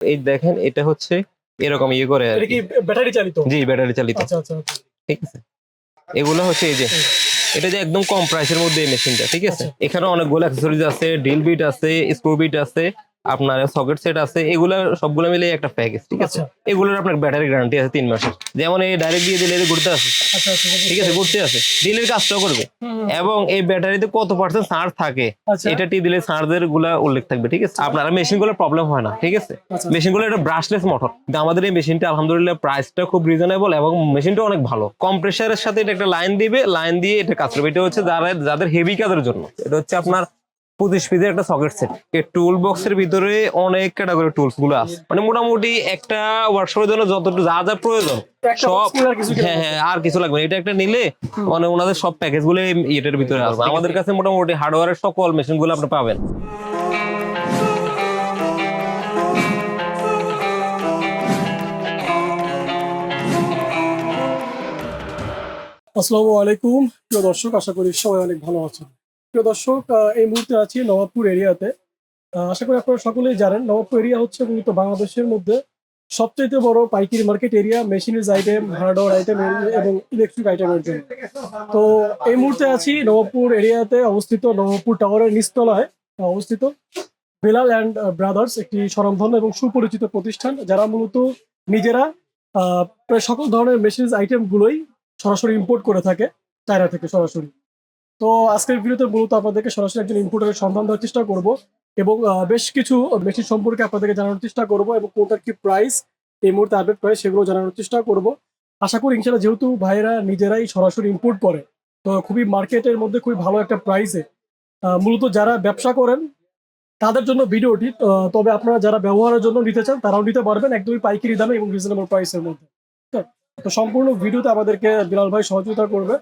এই দেখেন এটা হচ্ছে এরকম ইয়ে করে আর কি। ব্যাটারি চালিত জি ব্যাটারি চালিত আচ্ছা আচ্ছা আচ্ছা। ঠিক আছে এগুলো হচ্ছে এই যে এটা যে একদম কম প্রাইসের মধ্যে এই মেশিনটা ঠিক আছে। এখানে অনেকগুলো অ্যাক্সেসরিজ আছে ড্রিল বিট আছে স্ক্রু বিট আছে আপনার সকেট সেট আছে এগুলো সবগুলো মিলে একটা প্যাকেজ ঠিক আছে? আচ্ছা। এগুলোর আপনার ব্যাটারি গ্যারান্টি আছে তিন মাসের। যেমন এই ডাইরেক্ট দিয়ে দিলে ঘুরতে আছে আচ্ছা আচ্ছা ঠিক আছে ঘুরতে আছে ডিলের কাজটাও করবে। এবং এই ব্যাটারিতে কত পার্সেন্ট চার্জ থাকে এটা টি দিলে চার্জেরগুলা উল্লেখ থাকবে ঠিক আছে? আপনার মেশিনগুলো প্রবলেম হয় না ঠিক আছে? মেশিনগুলো একটা ব্রাশলেস মোটর আমাদের এই মেশিনটা আলহামদুলিল্লাহ প্রাইসটা খুব রিজনেবল এবং মেশিনটা অনেক ভালো। কম্প্রেসারের সাথে এটা একটা লাইন দিবে লাইন দিয়ে এটা কাজ করবে। এটা হচ্ছে যারা যাদের হেভি কাজের জন্য এটা হচ্ছে আপনার পঁচিশ পিসের একটা সকেট সেট এই টুল বক্সের ভিতরে অনেক ক্যাটাগরি টুলসগুলো আছে। মানে মোটামুটি একটা ওয়ার্কশপের জন্য যতটুকু যা যা প্রয়োজন সব হ্যাঁ হ্যাঁ আর কিছু লাগবে এটা একটা নিলে মানে ওনাদের সব প্যাকেজগুলো এটার ভিতরে আসবে। আমাদের কাছে মোটামুটি হার্ডওয়্যারের সকল মেশিনগুলো আপনি পাবেন। আসসালামু আলাইকুম। প্রিয় দর্শক আশা করি সবাই অনেক ভালো আছেন। প্রিয় দর্শক এই মুহূর্তে আছি নবাবপুর এরিয়াতে। আশা করি আপনারা সকলেই জানেন, নবাবপুর এরিয়া হচ্ছে মূলত বাংলাদেশের মধ্যে সবচেয়ে বড় পাইকারি market area machineries item hardware item এবং ইলেকট্রিক আইটেমের জন্য। তো এই মুহূর্তে আছি নবাবপুর এরিয়াতে অবস্থিত, নবাবপুর টাওয়ারের নিচতলায় অবস্থিত। বেলাল অ্যান্ড ব্রাদার্স একটি স্বনামধন্য এবং সুপরিচিত প্রতিষ্ঠান, যারা মূলত নিজেরা প্রায় সকল ধরনের মেশিনারিজ আইটেমগুলোই সরাসরি ইম্পোর্ট করে থাকে, চায়না থেকে সরাসরি। তো আজকের ভিডিওতে মূলত আপনাদেরকে সরাসরি একজন ইম্পোর্টারের সন্ধান দেওয়ার চেষ্টা করব এবং বেশ কিছু মেশিন সম্পর্কে আপনাদেরকে জানানোর চেষ্টা করব এবং কোনটার কি প্রাইস এই মুহূর্তে আপডেট প্রাইস সেগুলো জানানোর চেষ্টা করব। আশা করি ইনশাল্লাহ যেহেতু ভাইয়েরা নিজেরাই সরাসরি ইম্পোর্ট করে, তো খুবই মার্কেটের মধ্যে খুবই ভালো একটা প্রাইসে মূলত যারা ব্যবসা করেন, তাদের জন্য ভিডিওটি তবে আপনারা যারা ব্যবহারের জন্য নিতে চান তারাও নিতে পারবেন একদমই পাইকারি দামে এবং রিজনেবল প্রাইসের মধ্যে? তো সম্পূর্ণ ভিডিওতে আমাদেরকে বিলাল ভাই সহযোগিতা করবে।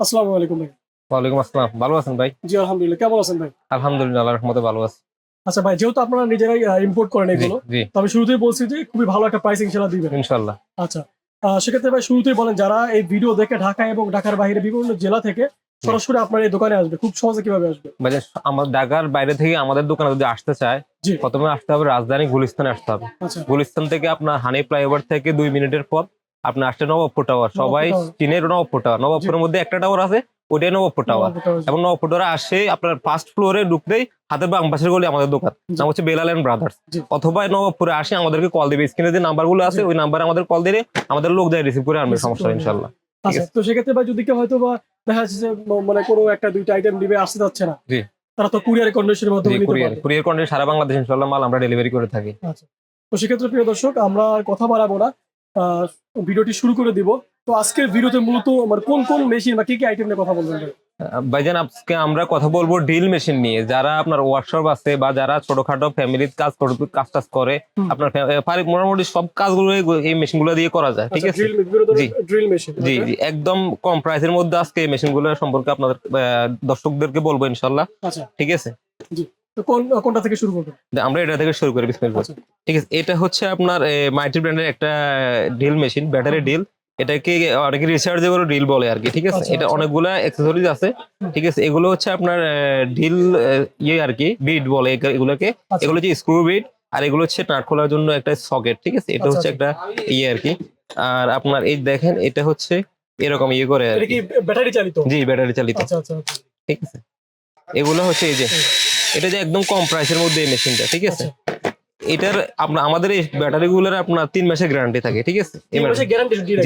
আসসালামু আলাইকুম ভাই। ওয়ালাইকুম আসসালাম। ভালো আছেন ভাই? জি আলহামদুলিল্লাহ। কেমন আছেন ভাই? আলহামদুলিল্লাহ আল্লাহর রহমতে ভালো আছি। আচ্ছা ভাই যেহেতু আপনারা নিজেরাই ইম্পোর্ট করেন এগুলো জি। তো আমি শুরুতেই বলছি যে খুবই ভালো একটা প্রাইস ইনশাল্লাহ দিবেন। ইনশাল্লাহ আচ্ছা সেক্ষেত্রে ভাই শুরুতেই বলেন যারা এই ভিডিও দেখে ঢাকা এবং ঢাকার বাইরে বিভিন্ন জেলা থেকে সরাসরি আপনার এই দোকানে আসবে। খুব সহজে কীভাবে আসবে? মানে আমার ঢাকার বাইরে থেকে আমাদের দোকানে যদি আসতে চায় প্রথমে আসতে হবে রাজধানী গুলিস্তানে আসতে হবে। আচ্ছা। গুলিস্তান থেকে আপনার হানি ফ্লাইওভার থেকে দুই মিনিটের পর আপনি আসতে নবাবপুর টাওয়ার সবাই। চীনের নবাবপুর টাওয়ার নবাবপুরের মধ্যে একটা টাওয়ার আছে ওইটাই নবাবপুর টাওয়ার এবং নবাবপুর টাওয়ারে আসে আপনার ফার্স্ট ফ্লোরে ঢুকতেই হাতের বাম পাশের গলি আমাদের দোকান। নাম হচ্ছে বেলাল এন্ড ব্রাদার্স। অথবা নবাবপুরে আসে আমাদেরকে কল দিবে। স্ক্রিনে যে নাম্বারগুলো আছে ওই নাম্বারে আমাদের কল দিলে আমাদের লোক যায় রিসিভ করে আনবে সমস্যা ইনশাল্লাহ। আচ্ছা তো সেক্ষেত্রে ভাই যদি কেউ হয়তো বা দেখা যাচ্ছে যে মানে কোনো একটা দুইটা আইটেম দিবে আসতে যাচ্ছে না। তারা তো কুরিয়ার কন্ডিশনের মাধ্যমে কুরিয়ার কুরিয়ার কন্ডিশন সারা বাংলাদেশ ইনশাল্লাহ মাল আমরা ডেলিভারি করে থাকি। আচ্ছা। তো সেক্ষেত্রে প্রিয় দর্শক আমরা আর কথা বাড়াবো না। ভিডিওটি শুরু করে দিব। তো আজকের ভিডিওতে মূলত মানে কোন কোন মেশিন বা কি কি আইটেম নিয়ে কথা বলবেন ভাইজান আজকে আমরা কথা বলব ড্রিল মেশিন নিয়ে। যারা আপনার ওয়ার্কশপ আছে বা যারা ছোটখাটো ফ্যামিলির কাজ কাজ টাজ করে আপনার মোটামুটি সব কাজগুলো এই- মেশিনগুলো দিয়ে করা যায় ঠিক আচ্ছা আছে? ড্রিল জি। মেশিন জি জি একদম কম প্রাইসের মধ্যে আজকে এই মেশিনগুলো সম্পর্কে আপনাদের দর্শকদেরকে বলব ইনশাল্লাহ আচ্ছা। ঠিক আছে? তো কোনটা থেকে শুরু করবেন? আমরা এটা থেকে শুরু করি বিসমিল্লাহ। আচ্ছা। ঠিক আছে এটা হচ্ছে আপনার মাইটি ব্র্যান্ডের একটা ডিল মেশিন ব্যাটারি ডিল এটাকে অনেকে রিচার্জেবল ডিল বলে আর কি ঠিক আছে? আচ্ছা, এটা আচ্ছা। অনেকগুলা অ্যাক্সেসরিজ আছে ঠিক আছে? এগুলো হচ্ছে আপনার ডিল ইয়ে আর কি বিট বলে এগুলোকে। আচ্ছা। এগুলো হচ্ছে স্ক্রু বিট আর এগুলো হচ্ছে নাট খোলার জন্য একটা সকেট ঠিক আছে? এটা হচ্ছে একটা ইয়ে আর কি আর আপনার এই দেখেন এটা হচ্ছে এরকম ইয়ে করে আর কি ব্যাটারি চালিত? জি ব্যাটারি চালিত। ঠিক আছে? এগুলো হচ্ছে এই যে এটা যে একদম কম প্রাইসের মধ্যে এই মেশিনটা ঠিক আছে। এটার আপনার আমাদের এই ব্যাটারি গুলোর আপনার তিন মাসের গ্যারান্টি থাকে ঠিক আছে?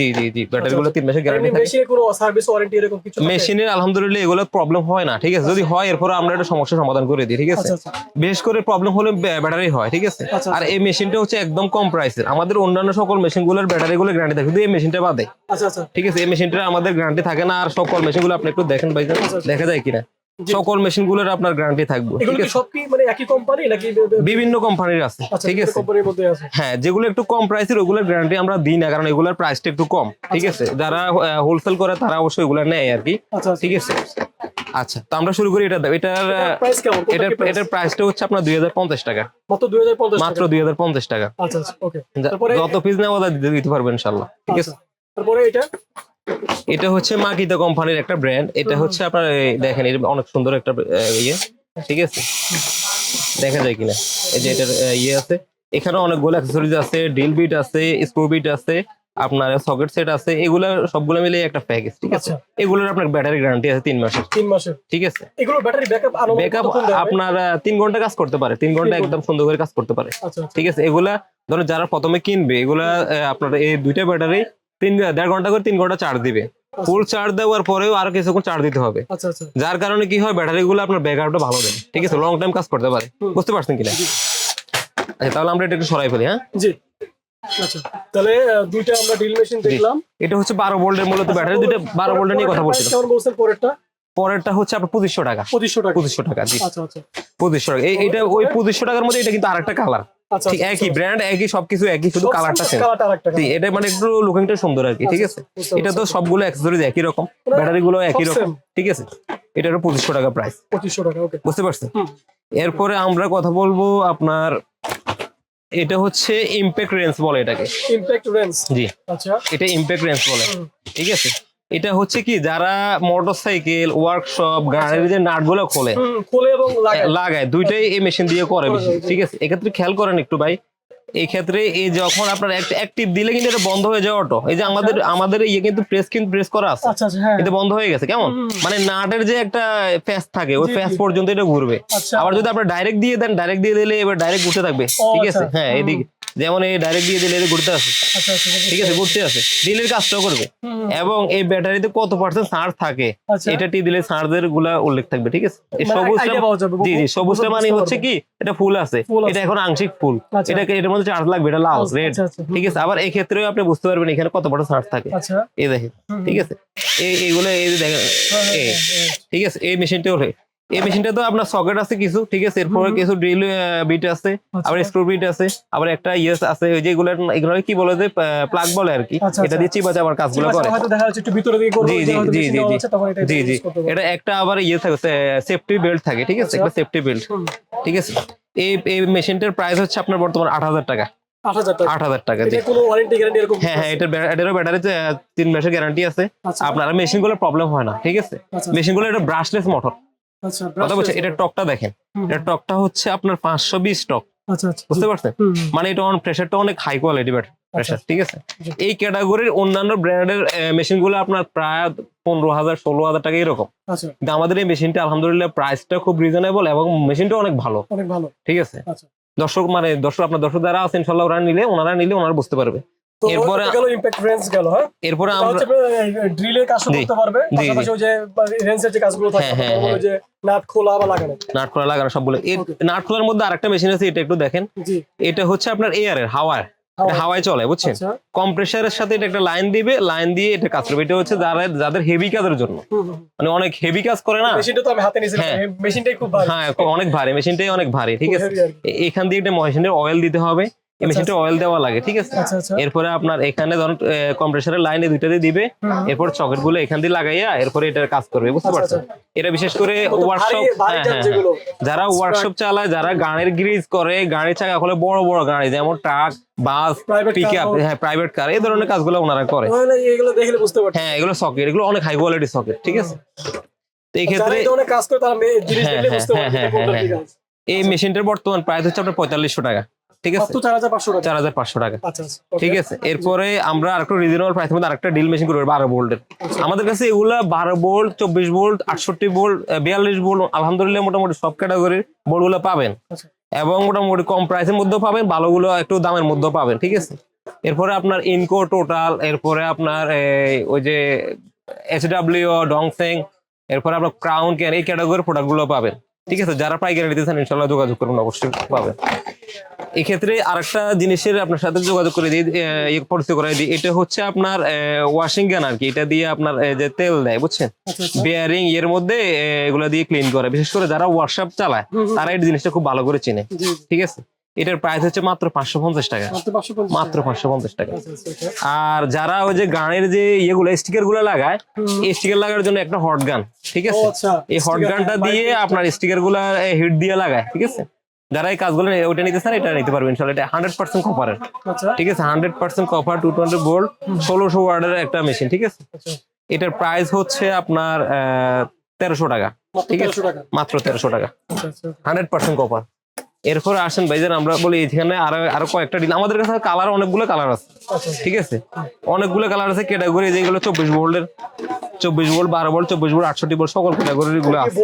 জি জি জি ব্যাটারি গুলো তিন মাসের গ্যারান্টি থাকে। মেশিনের সার্ভিস ওয়ারেন্টি এরকম কিছু মেশিনের আলহামদুলিল্লাহ এগুলো প্রবলেম হয় না ঠিক আছে? যদি হয় এরপর আমরা একটা সমস্যার সমাধান করে দিই ঠিক আছে? আচ্ছা আচ্ছা। বিশেষ করে প্রবলেম হলে ব্যাটারি হয় ঠিক আছে? আচ্ছা, আর এই মেশিনটা হচ্ছে একদম কম প্রাইসের আমাদের অন্যান্য সকল মেশিনগুলোর ব্যাটারি গুলো গ্যারান্টি থাকে কিন্তু এই মেশিনটা বাদে। আচ্ছা আচ্ছা। ঠিক আছে? এই মেশিনটা আমাদের গ্যারান্টি থাকে না আর সকল মেশিনগুলো আপনি একটু দেখেন ভাই আচ্ছা। দেখা যায় কিনা। সকল মেশিনগুলোর আপনার গ্যারান্টি থাকবে এগুলো কি সব কি মানে একই কোম্পানি নাকি বিভিন্ন কোম্পানির আছে আচ্ছা ঠিক আছে? কোম্পানির মধ্যে আছে। হ্যাঁ যেগুলো একটু কম প্রাইসের ওগুলোর গ্যারান্টি আমরা দিই না কারণ এগুলোর প্রাইসটা একটু কম ঠিক আছে? যারা হোলসেল করে তারা অবশ্যই এগুলো নেয় আর কি আচ্ছা ঠিক আছে? আচ্ছা তো আমরা শুরু করি এটা এটার প্রাইস কেমন? এটার এটার প্রাইসটা হচ্ছে আপনার দুই হাজার পঞ্চাশ টাকা। মাত্র 2050 মাত্র টাকা? দুই হাজার পঞ্চাশ টাকা। আচ্ছা আচ্ছা ওকে তারপরে? যত পিস নেওয়া দিতে পারবেন ইনশাল্লাহ ঠিক আছে? আচ্ছা তারপরে এটা? এটা হচ্ছে মাকিতা কোম্পানির একটা ব্র্যান্ড এটা হচ্ছে আপনার দেখেন এটা অনেক সুন্দর একটা ইয়ে। ঠিক আছে? দেখা যায় কিনা? এই যে এটার ইয়ে আছে। এখানে অনেকগুলো অ্যাক্সেসরিজ আছে ড্রিল বিট আছে স্ক্রু বিট আছে আপনার সকেট সেট আছে এগুলো সবগুলো মিলিয়ে একটা প্যাকেজ ঠিক আছে? আচ্ছা। এগুলোর আপনার ব্যাটারি গ্যারান্টি আছে তিন মাসের। তিন মাসের। ঠিক আছে? এগুলো ব্যাটারি ব্যাকআপ ব্যাকআপ আপনার তিন ঘণ্টা কাজ করতে পারে। তিন ঘণ্টা একদম সুন্দর করে কাজ করতে পারে। আচ্ছা আচ্ছা। ঠিক আছে? এগুলা ধরো যারা প্রথমে কিনবে এগুলা আপনার এই দুইটা ব্যাটারি তিন দেড় ঘণ্টা করে তিন ঘণ্টা চার্জ দিবে। ফুল চার্জ দেওয়ার পরেও আরও কিছুক্ষণ চার্জ দিতে হবে। আচ্ছা আচ্ছা। যার কারণে কি হয় ব্যাটারি গুলো আপনার ব্যাকআপটা ভালো দেয়। ঠিক আছে লং টাইম কাজ করতে পারে। বুঝতে পারছেন কিনা? আচ্ছা তাহলে আমরা এটা একটু সরাই ফেলি হ্যাঁ? জি। আচ্ছা তাহলে দুইটা আমরা ড্রিল মেশিন দেখলাম। এটা হচ্ছে ভোল্টের মূলত ব্যাটারি দুইটা বারো ভোল্টের নিয়ে কথা পরেরটা বলছিলাম। কেমন বলছেন পরেরটা? পরেরটা হচ্ছে আপনার পঁচিশশো টাকা। টাকা। পঁচিশশো টাকা জি। আচ্ছা আচ্ছা। পঁচিশশো টাকা। এইটা ওই টাকার মধ্যে এটা কিন্তু আরেকটা কালার আচ্ছা ঠিক একই ব্র্যান্ড একই সবকিছু একই শুধু কালারটা জি এটা মানে একটু লুকিংটা সুন্দর আর কি ঠিক আছে? এটা তো সবগুলো অ্যাক্সেসরিজ একই রকম ব্যাটারি গুলো একই রকম ঠিক আছে? এটা পঁচিশশো টাকা প্রাইস পঁচিশশো টাকা ওকে বুঝতে পারছেন? এরপরে আমরা কথা বলব আপনার এটা হচ্ছে ইমপ্যাক্ট রেঞ্জ বলে এটাকে। ইমপ্যাক্ট রেঞ্জ জি। আচ্ছা। এটা ইমপ্যাক্ট রেঞ্জ বলে ঠিক আছে? এটা হচ্ছে কি যারা মোটরসাইকেল ওয়ার্কশপ গাড়ির যে নাটগুলো খোলে খুলে এবং লাগায়। দুইটাই এই মেশিন দিয়ে করে বেশি। ঠিক আছে? এক্ষেত্রে খেয়াল করেন একটু ভাই। এই ক্ষেত্রে এই যখন আপনার অ্যাক্টিভ দিলে কিন্তু এটা বন্ধ হয়ে যাওয়া অটো এই যে আমাদের আমাদের ইয়ে কিন্তু প্রেস কিন্তু প্রেস করা আছে। আচ্ছা আচ্ছা হ্যাঁ। এটা বন্ধ হয়ে গেছে কেমন? মানে নাটের যে একটা ফ্যাস থাকে ওই ফ্যাস পর্যন্ত এটা ঘুরবে। আচ্ছা। আবার যদি আপনি ডাইরেক্ট দিয়ে দেন ডাইরেক্ট দিয়ে দিলে এবার ডাইরেক্ট ঘুরতে থাকবে। ঠিক আছে? আচ্ছা। হ্যাঁ এদিকে। যেমন এই ডাইরেক্ট দিয়ে দিলে এটা ঘুরতে আছে আচ্ছা আচ্ছা ঠিক আছে ঘুরতে আছে ডিলের কাজটাও করবে। এবং এই ব্যাটারিতে কত পার্সেন্ট চার্জ থাকে আচ্ছা। এটা টি দিলে চার্জেরগুলা উল্লেখ থাকবে ঠিক আছে? মানে সবুজটা জি জি সবুজটা মানে হচ্ছে কি এটা ফুল আছে। এটা এখন আংশিক ফুল। এটা এটার মধ্যে চার্জ লাগবে এটা লাল রেড ঠিক আছে? আবার এই ক্ষেত্রেও আপনি বুঝতে পারবেন এখানে কত বড় চার্জ থাকে। এই দেখেন ঠিক আছে? এই এইগুলো এই দেখেন হ্যাঁ, হ্যাঁ, হ্যাঁ, ঠিক আছে? এই মেশিনটা ওঠে। এই মেশিনটা তো আপনার সকেট আছে কিছু ঠিক আছে? এরপরে কিছু ড্রিল বিট আছে আচ্ছা। আবার স্ক্রু বিট আছে আবার একটা ইয়েস আছে ওই যে এগুলো কি বলে যে প্লাগ বলে আর কি। আচ্ছা, এটা আচ্ছা। দিয়ে চিপা চাপার কাজগুলো করে। হয়তো দেখা যাচ্ছে একটু ভিতরে দিকে করব, জি, জি, জি, জি, জি। এটা জি এটা একটা আবার ইয়ে থাকে সেফটি বেল্ট থাকে ঠিক আছে। একটা সেফটি বেল্ট ঠিক আছে? এই এই মেশিনটার প্রাইস হচ্ছে আপনার বর্তমান আট হাজার টাকা। আট হাজার টাকা। এটা হ্যাঁ হ্যাঁ এটার এটারও ব্যাটারি তিন মাসের গ্যারান্টি আছে। আপনার মেশিনগুলো প্রবলেম হয় না ঠিক আছে? মেশিনগুলো এটা ব্রাশলেস মোটর কথা বলছে এটা টকটা দেখেন। এটা টকটা হচ্ছে আপনার পাঁচশো বিশ টক। আচ্ছা আচ্ছা। বুঝতে পারছেন? মানে এটা অন প্রেশারটা অনেক হাই কোয়ালিটি প্রেশার ঠিক আছে? এই ক্যাটাগরির অন্যান্য ব্র্যান্ডের মেশিনগুলো আপনার প্রায় পনেরো হাজার ষোলো হাজার টাকা এরকম। আচ্ছা। কিন্তু আমাদের এই মেশিনটা আলহামদুলিল্লাহ প্রাইসটা খুব রিজনেবল এবং মেশিনটা অনেক ভালো। অনেক ভালো। ঠিক আছে? আচ্ছা। দর্শক মানে দর্শক আপনার দর্শক যারা আছে ইনশাল্লাহ ওরা নিলে ওনারা নিলে ওনারা বুঝতে পারবে। এরপরে- গেল ইমপ্যাক্ট রেঞ্জ গেল হ্যাঁ? এরপরে আমরা ড্রিলের করতে পারবে পাশাপাশি ওই যে রেঞ্জের যে কাজগুলো থাকে হ্যাঁ, হ্যাঁ, ওই যে নাট খোলা বা লাগানো। নাট খোলা লাগানো সবগুলো এই নাট খোলার মধ্যে আরেকটা মেশিন আছে এটা একটু দেখেন। এটা হচ্ছে আপনার এয়ারের হাওয়ার এটা হাওয়ায়। চলে বুঝছেন? আচ্ছা। কম্প্রেসারের সাথে এটা একটা লাইন দিবে লাইন দিয়ে এটা কাজ করবে। এটা হচ্ছে যারা যাদের হেভি কাজের জন্য। মানে অনেক হেভি কাজ করে না। মেশিনটা তো আমি হাতে হ্যাঁ। মেশিনটাই খুব ভালো হ্যাঁ অনেক ভারী মেশিনটাই অনেক ভারী ঠিক আছে? এখান দিয়ে একটা মেশিনের অয়েল দিতে হবে। এই আচ্ছা, মেশিনটা অয়েল দেওয়া লাগে ঠিক আছে? আচ্ছা আচ্ছা। এরপরে আপনার এখানে ধরুন কম্প্রেসারের লাইনে দুইটা দিয়ে দিবে এরপর চকেটগুলো এখান দিয়ে লাগাইয়া এরপরে এটার কাজ করবে বুঝতে আচ্ছা, পারছেন? এটা বিশেষ করে কত ভারী- ওয়ার্কশপ ভারী যারা ওয়ার্কশপ চালায় যারা গাড়ির গ্রিজ করে গাড়ির চাকা খোলে বড় বড় গাড়ি যেমন ট্রাক বাস পিক আপ হ্যাঁ প্রাইভেট কার এই ধরনের কাজগুলো ওনারা করে। এগুলো দেখলে বুঝতে পারছি। হ্যাঁ এগুলো সকেট এগুলো অনেক হাই কোয়ালিটি সকেট ঠিক আছে? এই ক্ষেত্রে কাজ করে তারা জিনিস হ্যাঁ, দেখলে হ্যাঁ, বুঝতে হ্যাঁ, হ্যাঁ, এই মেশিনটার বর্তমান প্রাইস হচ্ছে আপনার পঁয়তাল্লিশশো টাকা। ঠিক আছে? চার হাজার পাঁচশো টাকা। আচ্ছা আচ্ছা ঠিক আছে? এরপরে আমরা আরেকটু রিজনেবল প্রাইসের মধ্যে আরেকটা ডিল মেশিন করব বারো ভোল্টের। আমাদের কাছে এগুলা বারো ভোল্ট চব্বিশ ভোল্ট আটষট্টি ভোল্ট বিয়াল্লিশ ভোল্ট আলহামদুলিল্লাহ মোটামুটি সব ক্যাটাগরির বোর্ডগুলো পাবেন। আচ্ছা। এবং মোটামুটি কম প্রাইসের মধ্যেও পাবেন ভালোগুলো একটু দামের মধ্যেও পাবেন ঠিক আছে? এরপরে আপনার ইনকো টোটাল এরপরে আপনার ওই যে এইচ ডাব্লিউ ডংসেং এরপরে আপনার ক্রাউন ক্যান এই ক্যাটাগরির প্রোডাক্টগুলো পাবেন। ঠিক আছে যারা পাইকারি নিতে চান ইনশাল্লাহ যোগাযোগ করুন অবশ্যই পাবেন। এক্ষেত্রে আরেকটা জিনিসের আপনার সাথে যোগাযোগ করে দিয়ে পরিচয় করে দিই। এটা হচ্ছে আপনার ওয়াশিং গান আর কি এটা দিয়ে আপনার যে তেল দেয় বুঝছেন? আচ্ছা আচ্ছা। বেয়ারিং এর মধ্যে এগুলা দিয়ে ক্লিন করে। বিশেষ করে যারা ওয়ার্কশপ চালায়। তারা এই জিনিসটা খুব ভালো করে চিনে। ঠিক আছে? এটার প্রাইস হচ্ছে মাত্র পাঁচশো পঞ্চাশ টাকা। মাত্র পাঁচশো পঞ্চাশ টাকা। আচ্ছা আচ্ছা okay. আর যারা ওই যে গানের যে ইয়েগুলো স্টিকারগুলো লাগায় স্টিকার লাগার জন্য একটা হট গান ঠিক আছে? আচ্ছা এই হট গানটা দিয়ে আপনার স্টিকারগুলা হিট দিয়ে লাগায় ঠিক আছে? যারা এই কাজগুলো ওইটা নিতে চান এটা নিতে পারবেন ইনশাল্লাহ। এটা হান্ড্রেড পার্সেন্ট কপারের আচ্ছা। ঠিক আছে? Hundred percent copper two twenty bolt ষোলোশো ওয়ার্ডের একটা মেশিন ঠিক আছে? আচ্ছা। এটার প্রাইস হচ্ছে আপনার তেরোশো টাকা ঠিক আছে। মাত্র তেরোশো টাকা। আচ্ছা আচ্ছা। হান্ড্রেড পার্সেন্ট কপার এরপরে আসেন ভাইজান আমরা বলি এখানে আরও আরও কয়েকটা ডিল আমাদের কাছে কালার অনেকগুলো কালার আছে ঠিক আছে? অনেকগুলো কালার আছে ক্যাটাগরি যেগুলো চব্বিশ ভোল্টের চব্বিশ ভোল্ট বারো ভোল্ট চব্বিশ ভোল্ট আটষট্টি ভোল্ট সকল ক্যাটাগরি গুলো আছে।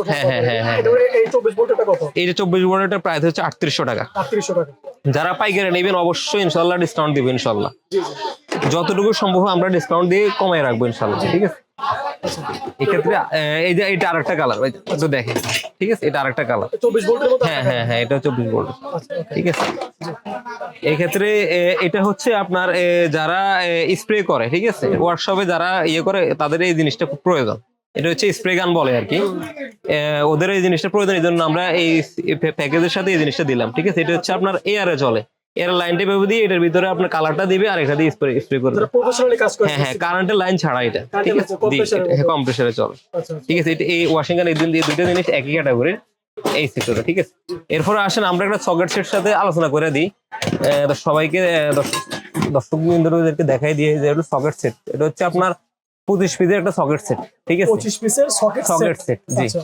ওঠে হ্যাঁ, হ্যাঁ, হ্যাঁ, হ্যাঁ। এই যে চব্বিশ ভোল্টের প্রাইস হচ্ছে আটত্রিশশো টাকা। টাকা। যারা পাইকারি নেবেন অবশ্যই ইনশাল্লাহ ডিসকাউন্ট দিবেন ইনশাল্লাহ। যতটুকু সম্ভব আমরা ডিসকাউন্ট দিয়ে কমাই রাখব ইনশাল্লাহ ঠিক আছে? এক্ষেত্রে এই যে এটা আরেকটা কালার একটু দেখেন। ঠিক আছে? এটা আরেকটা কালার চব্বিশ ভোল্টের মতো হ্যাঁ হ্যাঁ হ্যাঁ এটা চব্বিশ ভোল্ট। আচ্ছা ঠিক আছে? এই এটা হচ্ছে আপনার যারা স্প্রে করে ঠিক আছে? ওয়ার্কশপে যারা ইয়ে করে তাদের এই জিনিসটা খুব প্রয়োজন। এটা হচ্ছে স্প্রে গান বলে আর কি। ওদের এই জিনিসটা প্রয়োজন এই জন্য আমরা এই প্যাকেজের সাথে এই জিনিসটা দিলাম। ঠিক আছে? এটা হচ্ছে আপনার এয়ারে চলে। এয়ার লাইনটা ভেবে দিয়ে এটার ভিতরে আপনার কালারটা দিবে আর এটা দিয়ে স্প্রে স্প্রে করবে। প্রফেশনালি কাজ করে হ্যাঁ হ্যাঁ কারেন্টের লাইন ছাড়া এটা। ঠিক আছে? Compressor এর মতো। কম্প্রেসারে চলে। আচ্ছা আচ্ছা। ঠিক আছে এটা এই ওয়াশিং গান এই দুইটা জিনিস একই ক্যাটাগরির এই সেক্টরে ঠিক আছে? এরপরে আসেন আমরা একটা সকেট সেট সাথে আলোচনা করে দিই। সবাইকে দর্শক বিন্দুদেরকে দেখাই দিয়ে যে এটা সকেট সেট এটা হচ্ছে আপনার পঁচিশ পিসের একটা সকেট সেট ঠিক আছে? পঁচিশ পিসের সকেট সকেট সেট জি। আচ্ছা।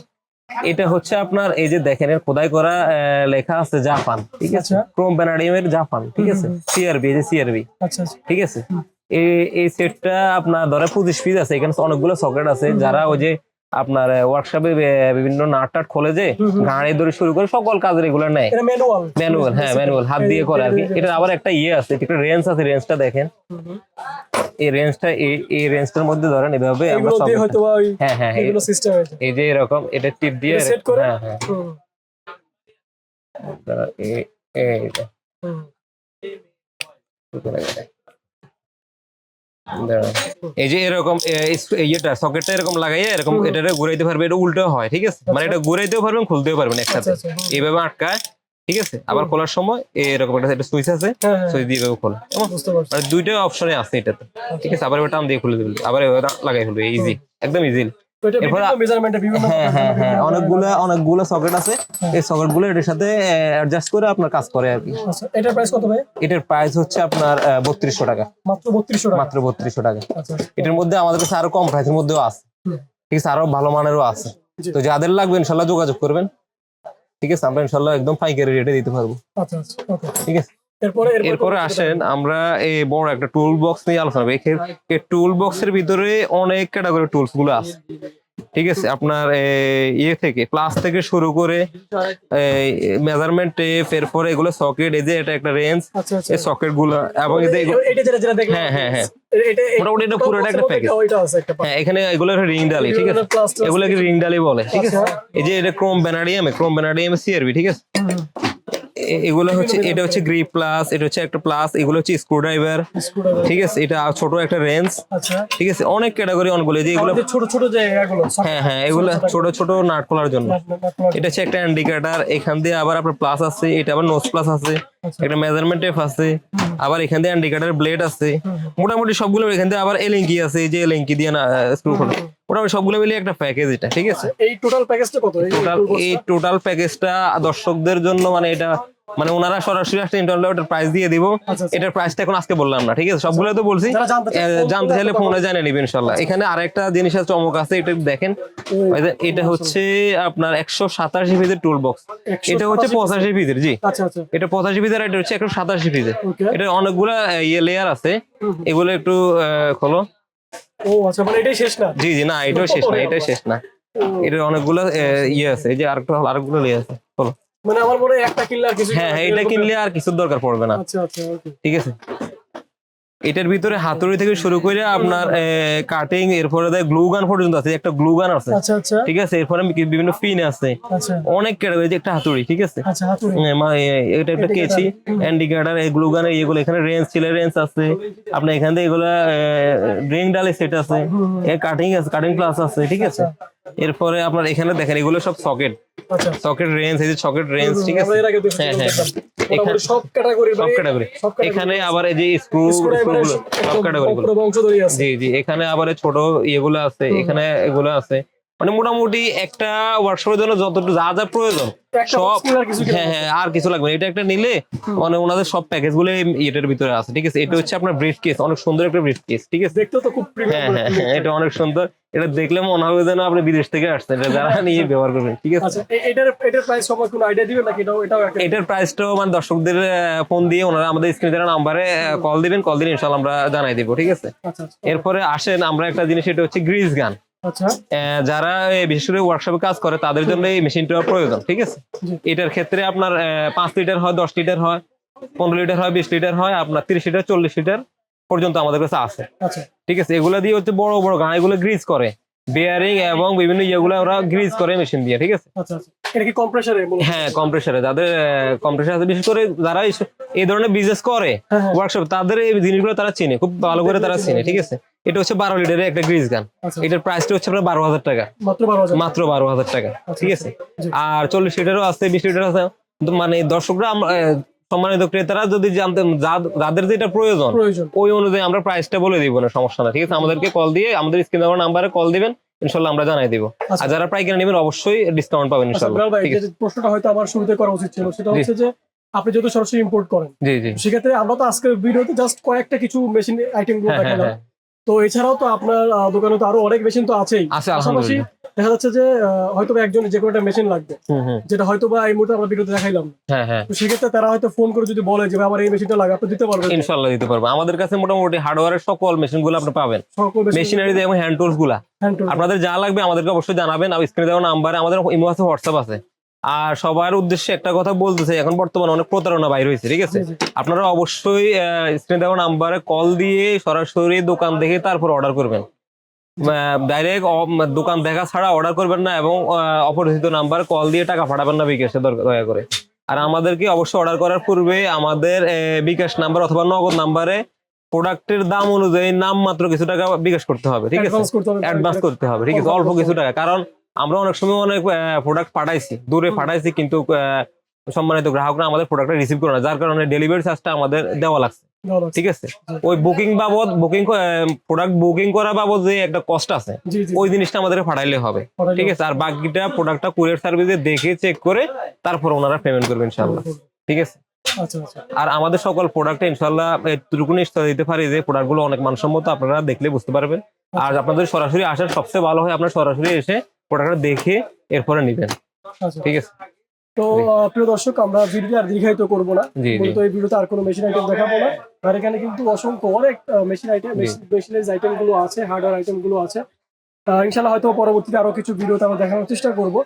এটা হচ্ছে আপনার এই যে দেখেন এর খোদাই করা আহ, লেখা আছে জাপান ঠিক আছে? ক্রোম ক্রোম ব্যানাডিয়ামের জাপান ঠিক আছে? সিআরবি এই যে সিআরবি আচ্ছা আচ্ছা। ঠিক আছে? এই এই সেটটা আপনার ধরে পঁচিশ পিস আছে এখানে অনেকগুলো সকেট আছে। যারা ওই যে আপনার ওয়ার্কশপে বিভিন্ন নাট টাট খোলে যে গাড়ি ধরে শুরু করে সকল কাজের এগুলো নেয়। ম্যানুয়াল হ্যাঁ ম্যানুয়াল হাত দিয়ে করে আর কি। এটা আবার একটা ইয়ে আছে একটা রেঞ্জ আছে রেঞ্জটা দেখেন। এই রেঞ্জটা এই এই রেঞ্জটার মধ্যে ধরেন এভাবে আমরা এগুলো দিয়ে হয়তো বা হ্যাঁ হ্যাঁ এই- এগুলো সিস্টেম হয়েছে এই যে এরকম এটা টিপ দিয়ে set করে? হ্যাঁ হ্যাঁ। এই-। দাঁড়া। এই যে এরকম ইয়েটা সকেটটা এরকম লাগাইয়া এরকম এটা ঘুরাইতে পারবে এটা উল্টো হয় ঠিক আছে? মানে এটা ঘুরাইতেও পারবেন খুলতেও পারবেন একসাথে। আচ্ছা আচ্ছা এইভাবে আটকায় ঠিক আছে? আবার খোলার সময় এরকম একটা সুইচ আছে হ্যাঁ হ্যাঁ। সুইচ দিয়ে এভাবে খোলা? মানে দুইটা অপশনে আছে এটাতে ঠিক আছে? আবার টান দিয়ে খুলে দেবে আবার লাগাই ফেলবে ইজি একদম ইজি হ্যাঁ হ্যাঁ হ্যাঁ অনেকগুলো অনেকগুলো সকেট আছে। এই সকেটগুলো এটার সাথে অ্যাডজাস্ট করে আপনার কাজ করে আর কি। আচ্ছা এটার প্রাইস কত ভাই? এটার প্রাইস হচ্ছে আপনার বত্রিশশো টাকা। মাত্র বত্রিশশো টাকা? মাত্র বত্রিশশো টাকা। আচ্ছা এটার মধ্যে আমাদের কাছে আরও কম প্রাইসের মধ্যেও আছে। ঠিক আছে আরও ভালো মানেরও আছে। তো যাদের লাগবে ইনশাল্লাহ যোগাযোগ করবেন। ঠিক আছে আমরা ইনশাল্লাহ একদম পাইকারি রেটে দিতে পারব। আচ্ছা আচ্ছা ঠিক আছে? এরপরে আসেন আমরা এই বড় একটা টুল বক্স নিয়ে আলোচনা করব এই টুল বক্সের ভিতরে অনেক ক্যাটাগরি টুলসগুলো আছে। ঠিক আছে আপনার ইয়ে থেকে প্লাস থেকে শুরু করে মেজারমেন্ট টেপ এরপরে এগুলো সকেট এই যে এটা একটা রেঞ্জ আচ্ছা আচ্ছা। এই সকেটগুলো এবং হ্যাঁ, হ্যাঁ, হ্যাঁ। মোটামুটি এটা পুরোটা একটা একটা হ্যাঁ এখানে এগুলো রিং ডালি ঠিক আছে? প্লাস এগুলো কি রিং ডালি বলে ঠিক আছে? আচ্ছা। এই যে এটা chrome vanadium chrome vanadium CRV ঠিক আছে? এগুলো হচ্ছে এটা হচ্ছে গ্রিপ প্লাস এটা হচ্ছে একটা প্লাস এগুলো হচ্ছে স্ক্রু ড্রাইভার ঠিক আছে? এটা ছোট একটা রেঞ্জ আচ্ছা। ঠিক আছে? অনেক ক্যাটাগরি অনেকগুলো এই যে এগুলো ছোট ছোট যে এগুলো হ্যাঁ হ্যাঁ এগুলো ছোট ছোট নাট খোলার জন্য। এটা হচ্ছে একটা ইন্ডিকেটার এখান দিয়ে আবার আপনার প্লাস আছে এটা আবার নোজ প্লাস আছে আচ্ছা। একটা মেজারমেন্ট টেপ আছে আবার এখান দিয়ে ইন্ডিকেটার ব্লেড আছে। মোটামুটি সবগুলো এখান দিয়ে আবার এলিঙ্কি আছে এই যে এলিঙ্কি দিয়ে না স্ক্রু খোলা মোটামুটি সবগুলো মিলিয়ে একটা প্যাকেজ এটা ঠিক আছে? এই টোটাল প্যাকেজটা কত? এই টোটাল প্যাকেজটা দর্শকদের জন্য মানে এটা মানে ওনারা সরাসরি আসলে ইন্টারনেটে ওটার প্রাইস দিয়ে দিব। আচ্ছা, আচ্ছা। এটার প্রাইসটা এখন আজকে বললাম না ঠিক আছে? সবগুলো তো বলছি। জানতে চাইলে ফোনে। জানিয়ে নিবেন ইনশাল্লাহ এখানে আরেকটা জিনিসের চমক আছে এটা দেখেন। এটা হচ্ছে আপনার একশো সাতাশি পিসের টুল বক্স এটা হচ্ছে পঁচাশি পিসের জি। আচ্ছা আচ্ছা। এটা পঁচাশি পিসের এটা হচ্ছে একশো সাতাশি ওকে। এটা অনেকগুলা ইয়ে লেয়ার আছে। এগুলো একটু খোলো। ও আচ্ছা মানে এটাই শেষ না? জি জি না এটাও শেষ না এটাই শেষ না। ও, এটার অনেকগুলো ইয়ে আছে এই যে আরেকটা আরেকগুলো লেয়ার আছে। মানে আমার মনে হয় একটা কিনলে আর কিছু হ্যাঁ হ্যাঁ এটা কিনলে আর কিছুর দরকার পড়বে না। আচ্ছা আচ্ছা ওকে ঠিক আছে? এটার ভিতরে হাতুড়ি থেকে শুরু করে আপনার কাটিং এরপরে দেয় গ্লু গান পর্যন্ত আছে একটা গ্লু গান আছে। আচ্ছা আচ্ছা। ঠিক আছে? এরপরে বিভিন্ন পিন আছে। আচ্ছা। অনেক ক্যাটাগরি যে একটা হাতুড়ি ঠিক আছে? এটা একটা কেচি। ইন্ডিকেটার এই গ্লু গানের এগুলো এখানে রেঞ্জ ছিল রেঞ্জ আছে। আপনার এখান থেকে এগুলো ড্রিং ডালে সেট আছে। কাটিং আছে কাটিং ক্লাস আছে ঠিক আছে? এরপরে আপনার এখানে দেখেন এগুলো সব সকেট সকেট রেঞ্জ এই যে সকেট রেঞ্জ ঠিক আছে? হ্যাঁ, হ্যাঁ, মোটামুটি সব ক্যাটাগরি সব ক্যাটাগরি এখানে আবার এই যে স্ক্রু সব ক্যাটাগরি জি জি এখানে আবার ছোট ইয়েগুলো আছে এখানে এগুলো আছে। মানে মোটামুটি একটা ওয়ার্কশপের জন্য যতটুকু যা যা প্রয়োজন সব হ্যাঁ হ্যাঁ আর কিছু লাগবে। এটা একটা নিলে মানে ওনাদের সব প্যাকেজগুলো এটার ভিতরে আছে ঠিক আছে? এটা হচ্ছে আপনার ব্রিফ কেস অনেক সুন্দর একটা ব্রিফ কেস ঠিক আছে? দেখতেও তো খুব হ্যাঁ হ্যাঁ হ্যাঁ, এটা অনেক সুন্দর। এটা দেখলে মনে হবে যেন আপনি বিদেশ থেকে আসছেন এটা যারা নিয়ে ব্যবহার করবেন ঠিক আছে? আচ্ছা এটার এটার প্রাইস সবার কোনো আইডিয়া দিবেন নাকি? এটাও এটাও এটার প্রাইসটাও মানে দর্শকদের ফোন দিয়ে ওনারা আমাদের স্ক্রিনে দেওয়া নাম্বারে কল দিবেন কল দিলে ইনশাল্লাহ আমরা জানাই দিব ঠিক আছে? আচ্ছা আচ্ছা। এরপরে আসেন আমরা একটা জিনিস এটা হচ্ছে গ্রিজ গান আচ্ছা যারা বিশেষ করে ওয়ার্কশপে কাজ করে তাদের জন্য এই মেশিনটা প্রয়োজন ঠিক আছে? এটার ক্ষেত্রে আপনার পাঁচ লিটার হয় দশ লিটার হয় পনেরো লিটার হয় বিশ লিটার হয় আপনার তিরিশ লিটার চল্লিশ লিটার পর্যন্ত আমাদের কাছে আছে। আচ্ছা। ঠিক আছে? এগুলো দিয়ে হচ্ছে বড় বড় গান এগুলো গ্রিজ করে। বেয়ারিং এবং বিভিন্ন ইয়েগুলো ওরা গ্রিজ করে মেশিন দিয়ে ঠিক আছে? আচ্ছা আচ্ছা। এটা কি কম্প্রেসারে হ্যাঁ কম্প্রেসারে যাদের কম্প্রেসার আছে বিশেষ করে যারা এই- ধরনের বিজনেস করে হ্যাঁ হ্যাঁ। ওয়ার্কশপ তাদের এই জিনিসগুলো তারা চিনে খুব ভালো করে তারা চিনে ঠিক আছে? এটা হচ্ছে বারো লিটারের একটা গ্রিজ গান আচ্ছা। এটার প্রাইসটা হচ্ছে আপনার বারো হাজার টাকা। মাত্র বারো হাজার টাকা ঠিক আছে? আর চল্লিশ লিটারও আছে বিশ লিটার আছে। মানে দর্শকরা সম্মানিত ক্রেতারা যদি জানতে যাদের যেটা প্রয়োজন ওই অনুযায়ী আমরা প্রাইসটা বলে দিব না সমস্যা না ঠিক আছে? আমাদেরকে কল দিয়ে আমাদের স্ক্রিন দেওয়ার নাম্বারে কল দিবেন ইনশাল্লাহ আমরা জানাই দিব। আচ্ছা। আর যারা পাইকারি নেবেন অবশ্যই ডিসকাউন্ট পাবেন আচ্ছা ইনশাল্লাহ প্রশ্নটা হয়তো আমার শুরুতে করা উচিত ছিল সেটা হচ্ছে যে আপনি যেহেতু সরাসরি ইম্পোর্ট করেন জি জি। সেক্ষেত্রে আমরা তো আজকের ভিডিওতে জাস্ট কয়েকটা কিছু মেশিন আইটেমগুলো হ্যাঁ হ্যাঁ দেখালাম। হ্যাঁ। তো এছাড়াও তো আপনার দোকানে তো আরও অনেক মেশিন তো আছেই। আছে পাশাপাশি দেখা যাচ্ছে যে হয়তো একজন যে কোনো একটা মেশিন লাগবে। যেটা হয়তো বা এই মুহূর্তে আমরা ভিডিওতে দেখাইলাম হ্যাঁ হ্যাঁ। তো সেক্ষেত্রে তারা হয়তো ফোন করে যদি বলে যে আমার এই মেশিনটা লাগে আপনি দিতে পারবেন। ইনশাল্লাহ দিতে পারব। আমাদের কাছে মোটামুটি হার্ডওয়্যারের সকল মেশিনগুলো আপনি পাবেন। মেশিনারি এবং হ্যান্ড টুলসগুলা আপনাদের যা লাগবে আমাদেরকে অবশ্যই জানাবেন। আর স্ক্রিনে দেওয়া নাম্বারে আমাদের ইমো আছে হোয়াটসঅ্যাপ আছে। আর সবার উদ্দেশ্যে একটা কথা বলতেছে এখন বর্তমানে অনেক প্রতারণা বাইর হয়েছে ঠিক আছে? আপনারা অবশ্যই স্ক্রিনে দেওয়া নাম্বারে কল দিয়ে সরাসরি দোকান দেখে তারপর অর্ডার করবেন। ডাইরেক্ট দোকান দেখা ছাড়া অর্ডার করবেন না এবং অপরিচিত নাম্বার কল দিয়ে টাকা পাঠাবেন না বিকাশে দরকার- দয়া করে। আর আমাদেরকে অবশ্যই অর্ডার করার পূর্বে আমাদের বিকাশ নাম্বার অথবা নগদ নাম্বারে প্রোডাক্টের দাম অনুযায়ী নাম মাত্র কিছু টাকা বিকাশ করতে হবে ঠিক আছে? অ্যাডভান্স করতে হবে ঠিক আছে? অল্প কিছু টাকা। কারণ আমরা অনেক সময় অনেক প্রোডাক্ট পাঠাইছি দূরে পাঠাইছি কিন্তু সম্মানিত গ্রাহকরা আমাদের প্রোডাক্টটা রিসিভ করে না যার কারণে ডেলিভারি চার্জটা আমাদের দেওয়া লাগছে। ঠিক আছে? ওই বুকিং বাবদ বুকিং প্রোডাক্ট বুকিং করা বাবদ যে একটা কষ্ট আছে ওই জিনিসটা আমাদের পাঠাইলে হবে। ঠিক আছে? আর বাকিটা প্রোডাক্টটা কুরিয়ার সার্ভিসে দেখে চেক করে তারপর ওনারা পেমেন্ট করবেন ইনশাল্লাহ ঠিক আছে? আচ্ছা আচ্ছা। আর আমাদের সকল প্রোডাক্টে ইনশাল্লাহ এতটুকু নিশ্চয় দিতে পারি যে প্রোডাক্টগুলো অনেক মানসম্মত আপনারা দেখলে বুঝতে পারবেন। আর আপনাদের সরাসরি আসার সবচেয়ে ভালো হয় আপনারা সরাসরি এসে প্রোডাক্টটা দেখে এরপরে নেবেন। আচ্ছা। ঠিক আছে? তো প্রিয় দর্শক আমরা ভিডিও আর দীর্ঘায়িত করব না। জি এই ভিডিওতে আর কোনো মেশিন আইটেম দেখাবো না। আর এখানে কিন্তু অসংখ্য অনেক মেশিন আইটেম। মেশিনারিজ আইটেমগুলো আছে হার্ডওয়্যার আইটেমগুলো আছে। আহ, ইনশাল্লাহ হয়তো পরবর্তীতে আরও কিছু ভিডিওতে আমরা দেখানোর চেষ্টা করব।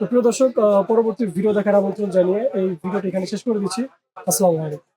তো প্রিয় দর্শক পরবর্তী ভিডিও দেখার আমন্ত্রণ জানিয়ে এই ভিডিওটি এখানে শেষ করে দিচ্ছি। আসসালামু আলাইকুম।